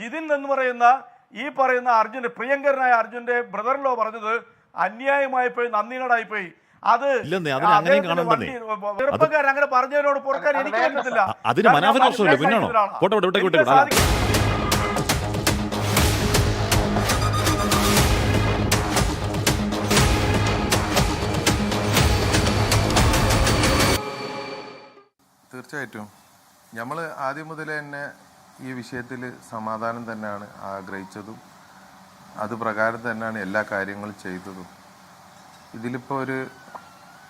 ജിതിൻ എന്ന് പറയുന്ന ഈ പറയുന്ന അർജുന്റെ പ്രിയങ്കരനായ അർജുന്റെ ബ്രദറിലോ പറഞ്ഞത് അന്യായമായി പോയി അത് പോയി. അത് ചെറുപ്പക്കാരൻ അങ്ങനെ പറഞ്ഞതിനോട് പുറക്കാൻ എനിക്ക് പറ്റത്തില്ല. അതിന് പിന്നാണോ? തീർച്ചയായിട്ടും. നമ്മൾ ആദ്യം മുതലേ തന്നെ ഈ വിഷയത്തിൽ സമാധാനം തന്നെയാണ് ആഗ്രഹിച്ചതും അത് പ്രകാരം തന്നെയാണ് എല്ലാ കാര്യങ്ങളും ചെയ്തതും. ഇതിലിപ്പോൾ ഒരു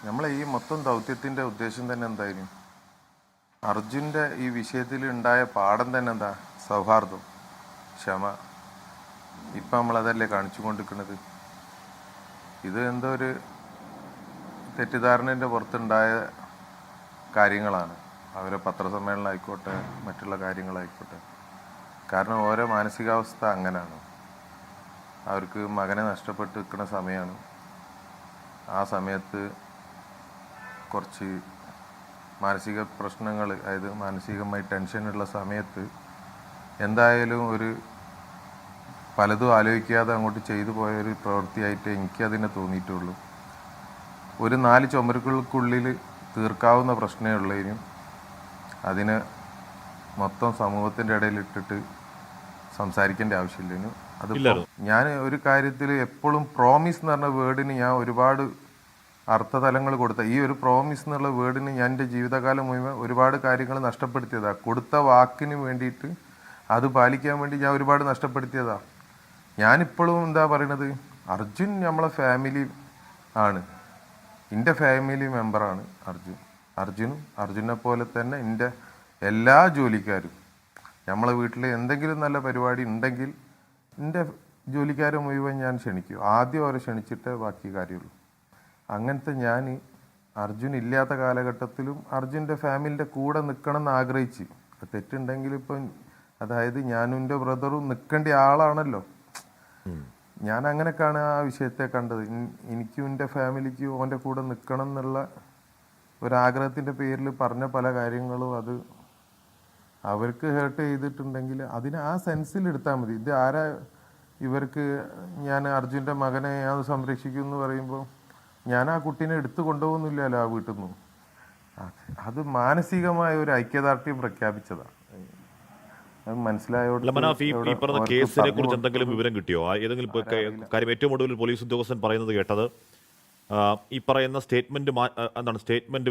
നമ്മളെ ഈ മൊത്തം ദൗത്യത്തിന്റെ ഉദ്ദേശം തന്നെ എന്തായിരുന്നു അർജുന്റെ ഈ വിഷയത്തിൽ ഉണ്ടായ പാഠം തന്നെ എന്താ? സൗഹാർദ്ദം ക്ഷമ. ഇപ്പം നമ്മളതല്ലേ കാണിച്ചു കൊണ്ടിരിക്കുന്നത്? ഇത് എന്തോ ഒരു തെറ്റിദ്ധാരണന്റെ പുറത്തുണ്ടായ കാര്യങ്ങളാണ്. അവരെ പത്രസമ്മേളനം ആയിക്കോട്ടെ മറ്റുള്ള കാര്യങ്ങളായിക്കോട്ടെ. കാരണം ഓരോ മാനസികാവസ്ഥ അങ്ങനെയാണ്. അവർക്ക് മകനെ നഷ്ടപ്പെട്ട് നിൽക്കുന്ന സമയമാണ്. ആ സമയത്ത് കുറച്ച് മാനസിക പ്രശ്നങ്ങൾ അതായത് മാനസികമായി ടെൻഷനുള്ള സമയത്ത് എന്തായാലും ഒരു പലതും ആലോചിക്കാതെ അങ്ങോട്ട് ചെയ്തു പോയൊരു പ്രവൃത്തിയായിട്ട് എനിക്കതിനെ തോന്നിയിട്ടുള്ളൂ. ഒരു നാല് ചുമരുകൾക്കുള്ളിൽ തീർക്കാവുന്ന പ്രശ്നമേ ഉള്ളതിനും അതിന് മൊത്തം സമൂഹത്തിന്റെ ഇടയിൽ ഇട്ടിട്ട് സംസാരിക്കേണ്ട ആവശ്യമില്ല. അത് ഞാൻ ഒരു കാര്യത്തിൽ എപ്പോഴും പ്രോമിസ് എന്ന് പറഞ്ഞ വേർഡിന് ഞാൻ ഒരുപാട് അർത്ഥതലങ്ങൾ കൊടുത്ത ഈ ഒരു പ്രോമിസ് എന്നുള്ള വേർഡിന് ഞാൻ എന്റെ ജീവിതകാലം മുഴുവൻ ഒരുപാട് കാര്യങ്ങൾ നഷ്ടപ്പെടുത്തിയതാണ് കൊടുത്ത വാക്കിന് വേണ്ടിയിട്ട് അത് പാലിക്കാൻ വേണ്ടി ഞാൻ ഒരുപാട് നഷ്ടപ്പെടുത്തിയതാണ് ഞാനിപ്പോഴും എന്താ പറയണത്? അർജുൻ നമ്മളെ ഫാമിലി ആണ്. എന്റെ ഫാമിലി മെമ്പറാണ് അർജുൻ. അർജുനും അർജുനെ പോലെ തന്നെ എന്റെ എല്ലാ ജോലിക്കാരും നമ്മളെ വീട്ടിൽ എന്തെങ്കിലും നല്ല പരിപാടി ഉണ്ടെങ്കിൽ എന്റെ ജോലിക്കാരെ മുഴുവൻ ഞാൻ ക്ഷണിക്കും. ആദ്യം അവരെ ക്ഷണിച്ചിട്ട് ബാക്കി കാര്യമുള്ളൂ. അങ്ങനത്തെ ഞാൻ അർജുൻ ഇല്ലാത്ത കാലഘട്ടത്തിലും അർജുന്റെ ഫാമിലിന്റെ കൂടെ നിൽക്കണം എന്ന് ആഗ്രഹിച്ച്. തെറ്റുണ്ടെങ്കിൽ ഇപ്പം അതായത് ഞാനും എന്റെ ബ്രദറും നിൽക്കേണ്ട ആളാണല്ലോ. ഞാൻ അങ്ങനെയൊക്കെയാണ് ആ വിഷയത്തെ കണ്ടത്. എനിക്കും എന്റെ ഫാമിലിക്കും ഓന്റെ കൂടെ നിൽക്കണം എന്നുള്ള ഒരാഗ്രഹത്തിന്റെ പേരിൽ പറഞ്ഞ പല കാര്യങ്ങളും അത് അവർക്ക് ഹേർട്ട് ചെയ്തിട്ടുണ്ടെങ്കിൽ അതിന് ആ സെൻസിൽ എടുത്താൽ മതി. ഇത് ആരാ ഇവർക്ക് ഞാൻ അർജുന്റെ മകനെ ഞാൻ സംരക്ഷിക്കും എന്ന് പറയുമ്പോൾ ഞാൻ ആ കുട്ടീനെ എടുത്തു കൊണ്ടുപോകുന്നില്ലല്ലോ ആ വീട്ടിൽ നിന്നും അത് മാനസികമായ ഒരു ഐക്യദാർഢ്യം പ്രഖ്യാപിച്ചതാണ് മനസ്സിലായോട് ഈ കേസിനെ കുറിച്ച് എന്തെങ്കിലും വിവരം കിട്ടിയോ? ഏതെങ്കിലും കാര്യം ഏറ്റവും ഒടുവിൽ പോലീസ് ഉദ്യോഗസ്ഥൻ പറയുന്നത് കേട്ടത് ഈ പറയുന്ന സ്റ്റേറ്റ്മെന്റ് എന്താണ് സ്റ്റേറ്റ്മെന്റ്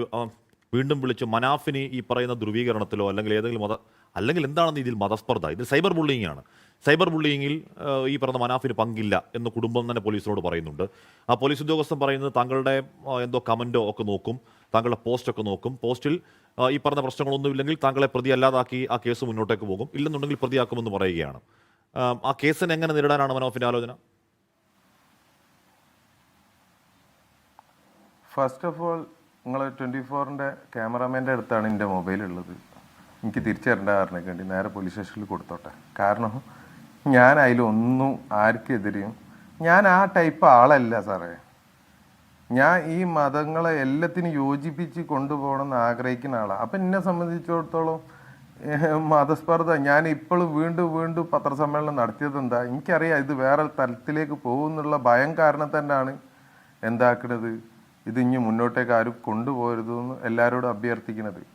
വീണ്ടും വിളിച്ച് മനാഫിന് ഈ പറയുന്ന ധ്രുവീകരണത്തിലോ അല്ലെങ്കിൽ ഏതെങ്കിലും മത അല്ലെങ്കിൽ എന്താണെന്ന് ഇതിൽ മതസ്പർദ്ധ? ഇതിൽ സൈബർ ബുള്ളിങ് ആണ്. സൈബർ ബുള്ളിങ്ങിൽ ഈ പറഞ്ഞ മനാഫിന് പങ്കില്ല എന്ന് കുടുംബം തന്നെ പോലീസിനോട് പറയുന്നുണ്ട്. ആ പോലീസ് ഉദ്യോഗസ്ഥൻ പറയുന്നത് താങ്കളുടെ എന്തോ കമന്റോ ഒക്കെ നോക്കും താങ്കളുടെ പോസ്റ്റൊക്കെ നോക്കും. പോസ്റ്റിൽ ഈ പറഞ്ഞ പ്രശ്നങ്ങളൊന്നുമില്ലെങ്കിൽ താങ്കളെ പ്രതി അല്ലാതാക്കി ആ കേസ് മുന്നോട്ടേക്ക് പോകും. ഇല്ലെന്നുണ്ടെങ്കിൽ പ്രതിയാക്കുമെന്ന് പറയുകയാണ്. ആ കേസിനെ എങ്ങനെ നേരിടാനാണ് മനോഫിന്റെ ആലോചന? ഫസ്റ്റ് ഓഫ് ഓൾ നിങ്ങൾ ട്വന്റി ഫോറിന്റെ ക്യാമറാമാന്റെ അടുത്താണ് എന്റെ മൊബൈൽ ഉള്ളത്. എനിക്ക് തിരിച്ചു തരേണ്ട കാരണമൊക്കെ വേണ്ടി നേരെ പോലീസ് സ്റ്റേഷനിൽ കൊടുത്തോട്ടെ. കാരണം ഞാൻ അതിലൊന്നും ആർക്കെതിരെയും ഞാൻ ആ ടൈപ്പ് ആളല്ല സാറേ. ഞാൻ ഈ മതങ്ങളെ എല്ലാത്തിനും യോജിപ്പിച്ച് കൊണ്ടുപോകണമെന്ന് ആഗ്രഹിക്കുന്ന ആളാണ് അപ്പം എന്നെ സംബന്ധിച്ചിടത്തോളം മതസ്പർദ്ധ. ഞാൻ ഇപ്പോഴും വീണ്ടും വീണ്ടും പത്രസമ്മേളനം നടത്തിയത് എന്താ എനിക്കറിയാം ഇത് വേറെ തലത്തിലേക്ക് പോകുന്നുള്ള ഭയം കാരണം തന്നെയാണ് എന്താക്കണത്. ഇത് ഇനി മുന്നോട്ടേക്ക് ആരും കൊണ്ടുപോകരുതെന്ന് എല്ലാവരോടും അഭ്യർത്ഥിക്കുന്നത്.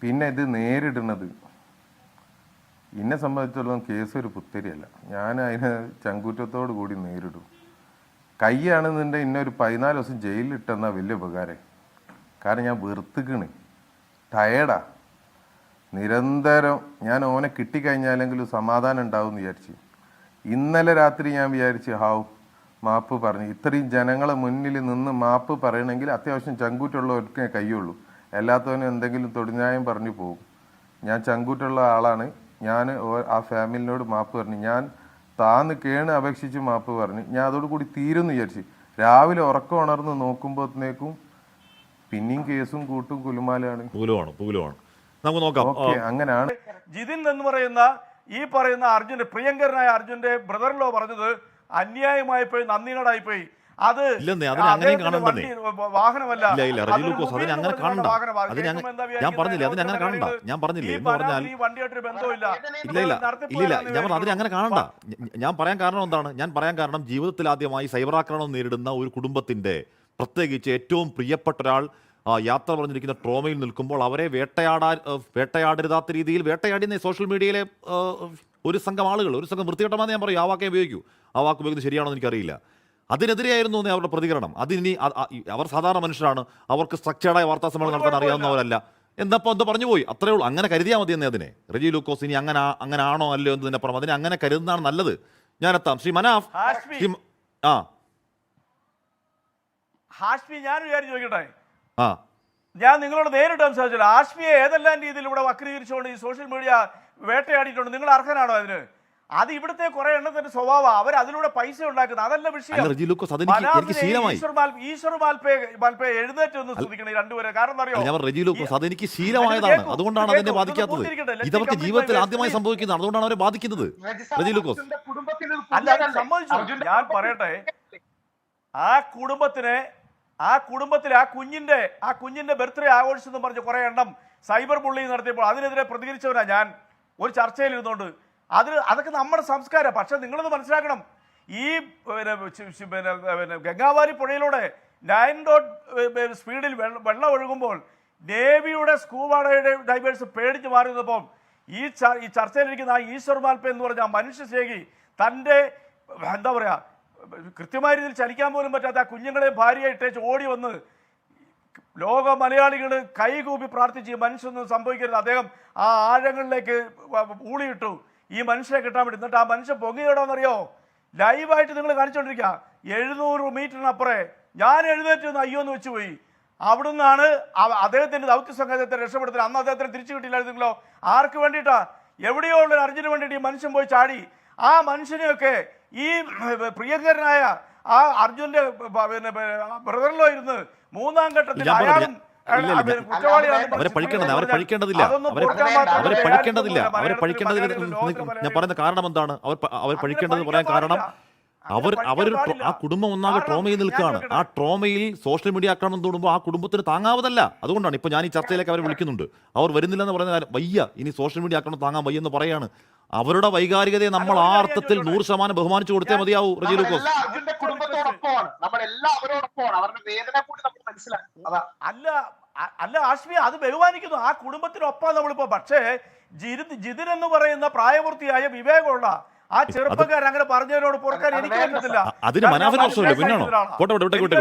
പിന്നെ ഇത് നേരിടുന്നത്. എന്നെ സംബന്ധിച്ചിടത്തോളം കേസ് ഒരു പുത്തരിയല്ല. ഞാൻ അതിനെ ചങ്കൂറ്റത്തോടു കൂടി നേരിടും. കൈയാണെന്നുണ്ടെങ്കിൽ ഇന്നെ ഒരു പതിനാല് ദിവസം ജയിലിലിട്ടെന്നാ വലിയ ഉപകാരം. കാരണം ഞാൻ വെറുത്തുക്കണ്. ടയേർഡാ. നിരന്തരം ഞാൻ ഓനെ കിട്ടിക്കഴിഞ്ഞാലെങ്കിലും സമാധാനം ഉണ്ടാവും എന്ന് വിചാരിച്ച്. ഇന്നലെ രാത്രി ഞാൻ വിചാരിച്ച് ഹാവ് മാപ്പ് പറഞ്ഞു. ഇത്രയും ജനങ്ങളെ മുന്നിൽ നിന്ന് മാപ്പ് പറയണമെങ്കിൽ അത്യാവശ്യം ചങ്കൂറ്റുള്ളവർക്കേ കയ്യുള്ളൂ. എല്ലാത്തവനും എന്തെങ്കിലും തൊടിഞ്ഞായം പറഞ്ഞു പോകും. ഞാൻ ചങ്കൂറ്റുള്ള ആളാണ്. ഞാൻ ആ ഫാമിലിനോട് മാപ്പ് പറഞ്ഞു. ഞാൻ താന്ന് കേണ് അപേക്ഷിച്ച് മാപ്പ് പറഞ്ഞു. ഞാൻ അതോടുകൂടി തീരുമെന്ന് വിചാരിച്ചു. രാവിലെ ഉറക്കം ഉണർന്ന് നോക്കുമ്പോഴത്തേക്കും പിന്നെയും കേസും കൂട്ടും കുലുമാലാണ്. നമുക്ക് നോക്കാം. അങ്ങനെയാണ് ജിതിൻ എന്ന് പറയുന്ന ഈ പറയുന്ന അർജുന്റെ പ്രിയങ്കരനായ അർജുന്റെ ബ്രദറിലോ പറഞ്ഞത് അന്യായമായിപ്പോയി പോയി അത് പോയി കാണണ്ടെന്നേ. വാഹനമല്ല. ഞാൻ പറഞ്ഞില്ല അതിനെ അങ്ങനെ കാണണ്ട. ഞാൻ പറഞ്ഞില്ല എന്ന് പറഞ്ഞാൽ ഇല്ല ഇല്ല ഞാൻ പറഞ്ഞു അതിനെ അങ്ങനെ കാണണ്ട. ഞാൻ പറയാൻ കാരണം എന്താണ്? ഞാൻ പറയാൻ കാരണം ജീവിതത്തിൽ ആദ്യമായി സൈബർ ആക്രമണം നേരിടുന്ന ഒരു കുടുംബത്തിന്റെ പ്രത്യേകിച്ച് ഏറ്റവും പ്രിയപ്പെട്ട ഒരാൾ യാത്ര പറഞ്ഞിരിക്കുന്ന ട്രോമയിൽ നിൽക്കുമ്പോൾ അവരെ വേട്ടയാടാ വേട്ടയാടരുതാത്ത രീതിയിൽ വേട്ടയാടി സോഷ്യൽ മീഡിയയിലെ ഒരു സംഘം ആളുകൾ ഒരു സംഘം വൃത്തികെട്ടമാണെന്ന് ഞാൻ പറയും ആ വാക്കേ ഉപയോഗിക്കൂ. ആ വാക്ക് ഉപയോഗിക്കുന്നത് ശരിയാണോ എന്ന് എനിക്കറിയില്ല. അതിനെതിരെയായിരുന്നു എന്നേ അവരുടെ പ്രതികരണം. അതിനി അവർ സാധാരണ മനുഷ്യരാണ്. അവർക്ക് സ്ട്രക്ചേർഡായ വാർത്താ സമ്മേളനം നടത്താൻ അറിയാവുന്നവരല്ല. എന്നപ്പോൾ എന്ത് പറഞ്ഞു പോയി. അത്രേ ഉള്ളൂ. അങ്ങനെ കരുതിയാൽ മതി എന്നേ അതിനെ. റെജി ലൂക്കോസ് ഇനി അങ്ങനെ അങ്ങനെ ആണോ അല്ലയോ എന്ന് തന്നെ പറഞ്ഞു അതിനെ അങ്ങനെ കരുതുന്നതാണ് നല്ലത്. ഞാൻ എത്താം. ശ്രീ മനാഫ് ആ. ഹാഷ്മി ഞാൻ വിചാരിച്ചു ചോദിക്കട്ടെ? ആ. ഞാൻ നിങ്ങളോട് നേരിട്ട് സംസാരിച്ചു ആഷ്മിയെ ഏതെല്ലാം രീതിയിൽ ഇവിടെ വക്രീകരിച്ചുകൊണ്ട് ഈ സോഷ്യൽ മീഡിയ വേട്ടയാടിയിട്ടുണ്ട്. നിങ്ങൾ അർഹനാണോ അതിന്? അത് ഇവിടുത്തെ കുറെ എണ്ണത്തിന്റെ സ്വഭാവം അവർ അതിലൂടെ പൈസ ഉണ്ടാക്കുന്നത്. അതല്ല വിഷയം. റെജി ലൂക്കോസ് അതെനിക്ക് ശീലമായി. ഈശ്വർ മാൽ- ഈശ്വർ മാൽപ്പേ മാൽപ്പേ എഴുന്നേറ്റ് ഒന്ന് ശ്രദ്ധിക്കണം രണ്ടുപേരെ. കാരണം അറിയോ? റെജി ലൂക്കോസ് അതെനിക്ക് ശീലമായതാണ്. അതുകൊണ്ടാണ് അതിനെ ബാധിക്കാത്തത്. ഇതവർക്ക് ജീവിതത്തിൽ ആദ്യമായി. സംഭവിക്കുന്നതാണ്. അതുകൊണ്ടാണ് അവരെ ബാധിക്കുന്നത്. റെജി ലൂക്കോസ്. ഞാൻ പറയട്ടെ. ആ കുടുംബത്തിന് ആ കുടുംബത്തിൽ ആ കുഞ്ഞിന്റെ ആ കുഞ്ഞിന്റെ ബർത്ത്ഡേ ആഘോഷിച്ചെന്ന് പറഞ്ഞ് കുറെ എണ്ണം സൈബർ ബുള്ളിങ് നടത്തിയപ്പോൾ അതിനെതിരെ പ്രതികരിച്ചവരാ ഞാൻ. ഒരു ചർച്ചയിൽ ഇരുന്നുകൊണ്ട് അത് അതൊക്കെ നമ്മുടെ സംസ്കാരം. പക്ഷെ നിങ്ങളത് മനസ്സിലാക്കണം. ഈ പിന്നെ ഗംഗാവാരി പുഴയിലൂടെ നയൻ ഡോട്ട് സ്പീഡിൽ വെള്ളം ഒഴുകുമ്പോൾ നേവിയുടെ സ്കൂബാഡയുടെ ഡൈവേഴ്സ് പേടിച്ച് മാറിയതപ്പം ഈ ഈ ചർച്ചയിലിരിക്കുന്ന ആ ഈശ്വർ മാൽപ്പ എന്ന് പറഞ്ഞ ആ മനുഷ്യശേഖി തന്റെ എന്താ പറയുക കൃത്യമായ രീതിയിൽ ചലിക്കാൻ പോലും പറ്റാത്ത ആ കുഞ്ഞുങ്ങളെ ഭാര്യയായിട്ടേച്ച് ഓടി വന്ന് ലോക മലയാളികൾ കൈകൂപ്പി പ്രാർത്ഥിച്ച് ഈ മനുഷ്യനൊന്നും സംഭവിക്കരുത്. അദ്ദേഹം ആ ആഴങ്ങളിലേക്ക് ഊളിയിട്ടു ഈ മനുഷ്യനെ കിട്ടാൻ വേണ്ടി. എന്നിട്ട് ആ മനുഷ്യൻ പൊങ്ങിയിടാന്നറിയോ ലൈവായിട്ട് നിങ്ങൾ കാണിച്ചുകൊണ്ടിരിക്കുക എഴുന്നൂറ് മീറ്ററിനപ്പുറേ ഞാൻ എഴുന്നേറ്റ് നിന്ന് അയ്യോ എന്ന് വെച്ചുപോയി. അവിടുന്നാണ് അവ- അദ്ദേഹത്തിന്റെ ദൗത്യ സംഘത്തെ രക്ഷപ്പെടുത്തുന്നത് അന്ന് അദ്ദേഹത്തിന് തിരിച്ചു കിട്ടിയില്ലായിരുന്നെങ്കിലോ? ആർക്ക് വേണ്ടിയിട്ടാ? എവിടെയോ ഉള്ള അർജുന് വേണ്ടിയിട്ട് ഈ മനുഷ്യൻ പോയി ചാടി. ആ മനുഷ്യനെയൊക്കെ ഈ പ്രിയങ്കരനായ ആ അർജുന്റെ പിന്നെ ബ്രദറിലോ ഇരുന്ന് മൂന്നാം ഘട്ടത്തിൽ അയാളും അവരെ പഴിക്കേണ്ടത് അവരെ പഴിക്കേണ്ടതില്ല അവരെ അവരെ പഴിക്കേണ്ടതില്ല അവരെ പഴിക്കേണ്ടതില്ല ഞാൻ പറയുന്ന കാരണം എന്താണ്? അവർ അവർ പഴിക്കേണ്ടത് പറയാൻ കാരണം. അവർ അവർ ആ കുടുംബം ഒന്നാകെ ട്രോമയിൽ നിൽക്കുകയാണ്. ആ? ട്രോമയിൽ സോഷ്യൽ മീഡിയ ആക്രമണം തോടുമ്പോൾ ആ കുടുംബത്തിന് താങ്ങാവതല്ല. അതുകൊണ്ടാണ് ഇപ്പൊ ഞാൻ ഈ ചർച്ചയിലേക്ക് അവരെ വിളിക്കുന്നുണ്ട്. അവർ വരുന്നില്ലെന്ന് പറയുന്ന കാര്യം വയ്യ. ഇനി സോഷ്യൽ മീഡിയ ആക്രമണം താങ്ങാൻ വയ്യ എന്ന് പറയാണ്. അവരുടെ വൈകാരികതയെ നമ്മൾ ആ അർത്ഥത്തിൽ നൂറ് ശതമാനം ബഹുമാനിച്ചു കൊടുത്തേ മതിയാവൂ റജി ലൂക്കോസ്. അല്ല അല്ല ആശ്മി അത് ബഹുമാനിക്കുന്നു. ആ കുടുംബത്തിനൊപ്പം നമ്മളിപ്പോ. പക്ഷേ ജിതി ജിതിൻ എന്ന് പറയുന്ന പ്രായപൂർത്തിയായ വിവേകമുള്ള ആ ചെറുപ്പക്കാരൻ അങ്ങനെ പറഞ്ഞതിനോട് പൊറുക്കാൻ എനിക്ക് പറ്റത്തില്ല. അതിന് മനാഫിന് പ്രശ്നമില്ല പിന്നാണോ. പോട്ടെ വിട്ടെ വിട്ടെ